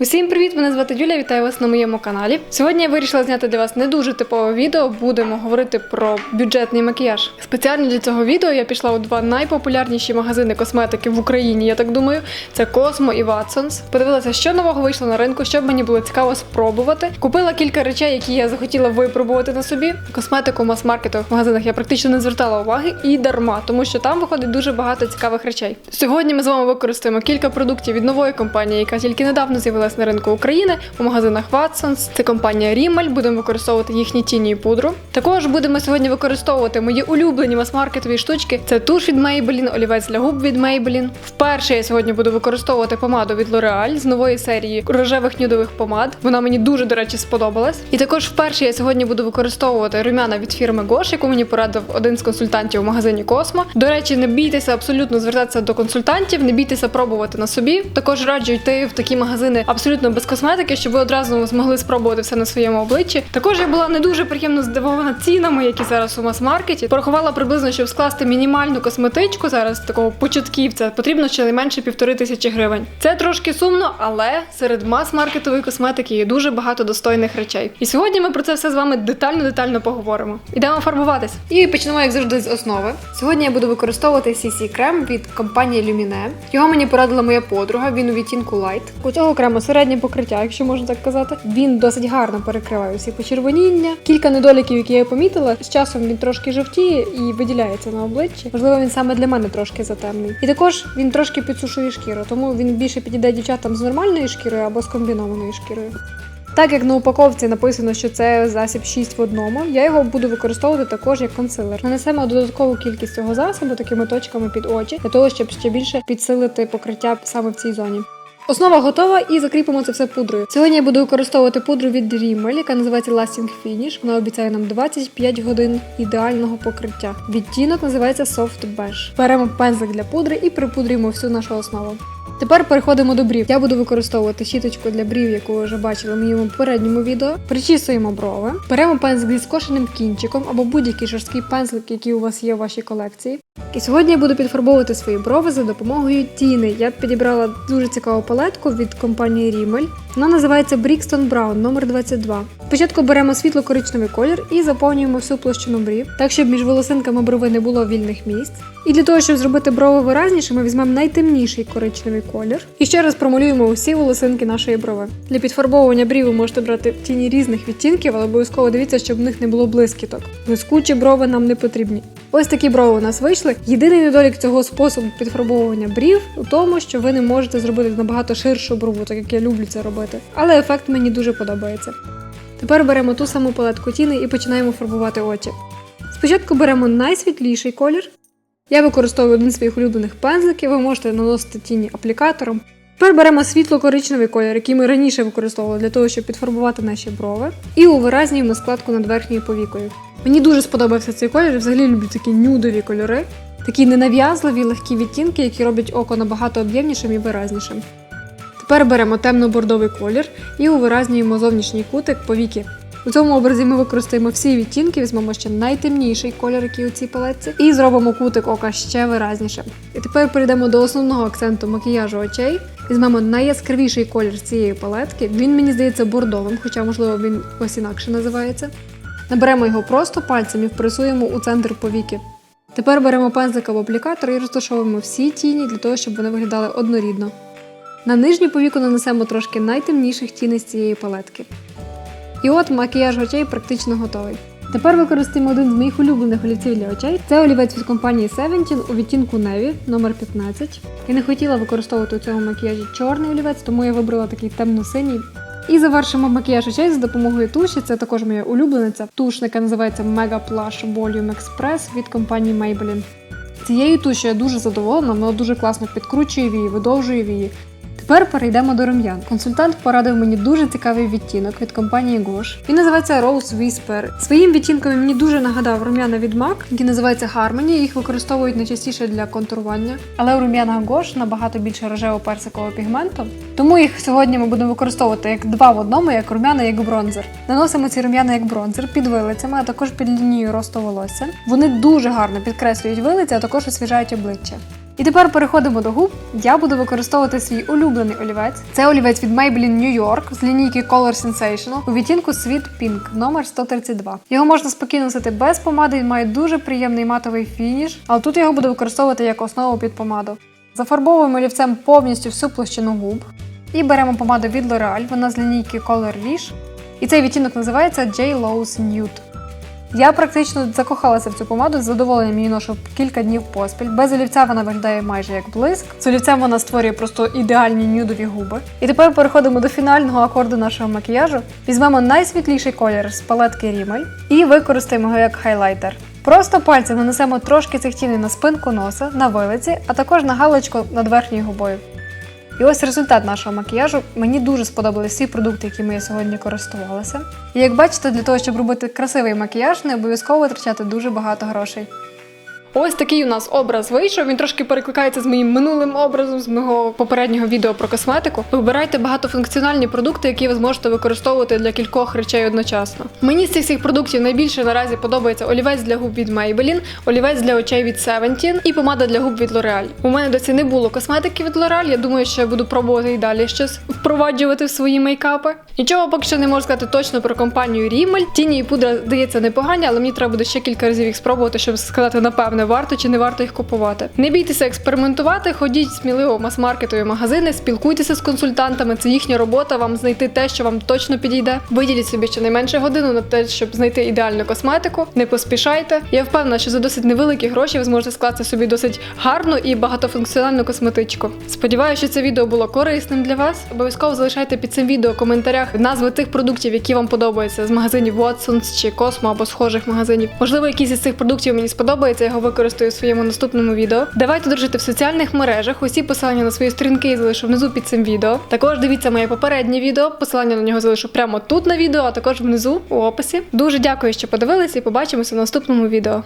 Усім привіт! Мене звати Юля. Вітаю вас на моєму каналі. Сьогодні я вирішила зняти для вас не дуже типове відео. Будемо говорити про бюджетний макіяж. Спеціально для цього відео я пішла у два найпопулярніші магазини косметики в Україні. Я так думаю, це Cosmo і Watsons. Подивилася, що нового вийшло на ринку, щоб мені було цікаво спробувати. Купила кілька речей, які я захотіла випробувати на собі. Косметику в мас-маркетових магазинах я практично не звертала уваги і дарма, тому що там виходить дуже багато цікавих речей. Сьогодні ми з вами використаємо кілька продуктів від нової компанії, яка тільки недавно з'явилася на ринку України у магазинах Watsons. Це компанія Rimmel. Будемо використовувати їхні тіні і пудру. Також будемо сьогодні використовувати мої улюблені мас-маркетові штучки. Це туш від Maybelline, олівець для губ від Maybelline. Вперше я сьогодні буду використовувати помаду від L'Oreal з нової серії рожевих нюдових помад. Вона мені дуже, до речі, сподобалась. І також вперше я сьогодні буду використовувати румяна від фірми Gosh, яку мені порадив один з консультантів у магазині Cosmo. До речі, не бійтеся абсолютно звертатися до консультантів, не бійтеся пробувати на собі. Також раджу йти в такі магазини абсолютно без косметики, щоб ви одразу змогли спробувати все на своєму обличчі. Також я була не дуже приємно здивована цінами, які зараз у мас-маркеті. Порахувала приблизно, щоб скласти мінімальну косметичку зараз такого початківця, потрібно щонайменше півтори тисячі гривень. Це трошки сумно, але серед мас-маркетової косметики є дуже багато достойних речей. І сьогодні ми про це все з вами детально-детально поговоримо. Ідемо фарбуватись. І почнемо, як завжди, з основи. Сьогодні я буду використовувати CC крем від компанії Lumine. Його мені порадила моя подруга. Він у відтінку Light. У цього крему середнє покриття, якщо можна так казати. Він досить гарно перекриває усі почервоніння. Кілька недоліків, які я помітила. З часом він трошки жовтіє і виділяється на обличчі. Можливо, він саме для мене трошки затемний. І також він трошки підсушує шкіру, тому він більше підійде дівчатам з нормальною шкірою або з комбінованою шкірою. Так як на упаковці написано, що це засіб 6 в одному, я його буду використовувати також як консилер. Нанесемо додаткову кількість цього засобу такими точками під очі, для того, щоб ще більше підсилити покриття саме в цій зоні. Основа готова і закріпимо це все пудрою. Сьогодні я буду використовувати пудру від Rimmel, яка називається Lasting Finish. Вона обіцяє нам 25 годин ідеального покриття. Відтінок називається Soft Beige. Беремо пензлик для пудри і припудрюємо всю нашу основу. Тепер переходимо до брів. Я буду використовувати щіточку для брів, яку ви вже бачили в моєму попередньому відео. Причісуємо брови, беремо пензлик зі скошеним кінчиком або будь-який жорсткий пензлик, який у вас є в вашій колекції. І сьогодні я буду підфарбовувати свої брови за допомогою тіни. Я підібрала дуже цікаву палетку від компанії Rimmel. Вона називається Brixton Brown номер 22. Спочатку беремо світло-коричневий колір і заповнюємо всю площину брів, так щоб між волосинками брови не було вільних місць. І для того, щоб зробити брови виразнішими, візьмемо найтемніший коричневий колір. І ще раз промалюємо усі волосинки нашої брови. Для підфарбовування брів ви можете брати тіні різних відтінків, але обов'язково дивіться, щоб в них не було блискіток. Блискучі брови нам не потрібні. Ось такі брови у нас вийшли. Єдиний недолік цього способу підфарбовування брів у тому, що ви не можете зробити набагато ширшу брову, так як я люблю це робити. Але ефект мені дуже подобається. Тепер беремо ту саму палетку тіни і починаємо фарбувати очі. Спочатку беремо найсвітліший колір. Я використовую один з своїх улюблених пензликів, ви можете наносити тіні аплікатором. Тепер беремо світло-коричневий колір, який ми раніше використовували для того, щоб підфарбувати наші брови, і увиразнюємо складку над верхньою повікою. Мені дуже сподобався цей колір, я взагалі люблю такі нюдові кольори, такі ненав'язливі, легкі відтінки, які роблять око набагато об'ємнішим і виразнішим. Тепер беремо темно-бордовий колір і увиразнюємо зовнішній кутик повіки. У цьому образі ми використаємо всі відтінки, візьмемо ще найтемніший колір, який у цій палетці, і зробимо кутик ока ще виразнішим. І тепер перейдемо до основного акценту макіяжу очей. Візьмемо найяскравіший колір цієї палетки. Він мені здається бордовим, хоча, можливо, він ось інакше називається. Наберемо його просто пальцем і впресуємо у центр повіки. Тепер беремо пензлик або аплікатор і розташовуємо всі тіні для того, щоб вони виглядали однорідно. На нижню повіку нанесемо трошки найтемніших тіней з цієї палетки. І от макіяж очей практично готовий. Тепер використаємо один з моїх улюблених олівців для очей. Це олівець від компанії Seventeen у відтінку Navy номер 15. Я не хотіла використовувати у цьому макіяжі чорний олівець, тому я вибрала такий темно-синій. І завершимо макіяж очей за допомогою туші. Це також моя улюблениця. Туш, яка називається Mega Plush Volume Express від компанії Maybelline. Цією тушою я дуже задоволена, вона дуже класно підкручує вії, видовжує вії. Тепер перейдемо до рум'ян. Консультант порадив мені дуже цікавий відтінок від компанії Gosh. Він називається Rose Whisper. Своїм відтінком мені дуже нагадав рум'яна від MAC, які називаються Harmony. Їх використовують найчастіше для контурування. Але у рум'янах Gosh набагато більше рожево-персикового пігменту. Тому їх сьогодні ми будемо використовувати як два в одному, як рум'яна, як бронзер. Наносимо ці рум'яна як бронзер під вилицями, а також під лінією росту волосся. Вони дуже гарно підкреслюють вилиці, а також освіжають обличчя. І тепер переходимо до губ. Я буду використовувати свій улюблений олівець. Це олівець від Maybelline New York з лінійки Color Sensational у відтінку Sweet Pink номер 132. Його можна спокійно носити без помади, він має дуже приємний матовий фініш, але тут його буду використовувати як основу під помаду. Зафарбовуємо олівцем повністю всю площину губ. І беремо помаду від L'Oreal, вона з лінійки Color Riche. І цей відтінок називається J. Lowe's Nude. Я практично закохалася в цю помаду, з задоволенням її ношу кілька днів поспіль. Без олівця вона виглядає майже як блиск. З олівцем вона створює просто ідеальні нюдові губи. І тепер переходимо до фінального акорду нашого макіяжу. Візьмемо найсвітліший колір з палетки Rimmel і використаємо його як хайлайтер. Просто пальцем нанесемо трошки цих тіней на спинку носа, на вилиці, а також на галочку над верхньою губою. І ось результат нашого макіяжу. Мені дуже сподобались всі продукти, якими я сьогодні користувалася. І як бачите, для того, щоб робити красивий макіяж, не обов'язково витрачати дуже багато грошей. Ось такий у нас образ вийшов. Він трошки перекликається з моїм минулим образом, з мого попереднього відео про косметику. Вибирайте багатофункціональні продукти, які ви зможете використовувати для кількох речей одночасно. Мені з цих всіх продуктів найбільше наразі подобається олівець для губ від Maybelline, олівець для очей від Seventeen і помада для губ від L'Oreal. У мене досі не було косметики від L'Oreal, Я думаю, що я буду пробувати і далі щось впроваджувати в свої мейкапи. Нічого поки що не можу сказати точно про компанію Rimmel. Тіні і пудра здається непогані, але мені треба буде ще кілька разів їх спробувати, щоб сказати напевне, варто чи не варто їх купувати. Не бійтеся експериментувати, ходіть сміливо в мас-маркетові магазини, спілкуйтеся з консультантами. Це їхня робота вам знайти те, що вам точно підійде. Виділіть собі щонайменше годину на те, щоб знайти ідеальну косметику. Не поспішайте. Я впевнена, що за досить невеликі гроші ви зможете скласти собі досить гарну і багатофункціональну косметичку. Сподіваюся, що це відео було корисним для вас. Обов'язково залишайте під цим відео в коментарях назви тих продуктів, які вам подобаються з магазинів Watsons чи Cosmo або схожих магазинів. Можливо, якийсь із цих продуктів мені сподобається, його використаю в своєму наступному відео. Давайте дружити в соціальних мережах. Усі посилання на свої сторінки я залишу внизу під цим відео. Також дивіться моє попереднє відео. Посилання на нього залишу прямо тут на відео, а також внизу у описі. Дуже дякую, що подивилися, і побачимося в наступному відео.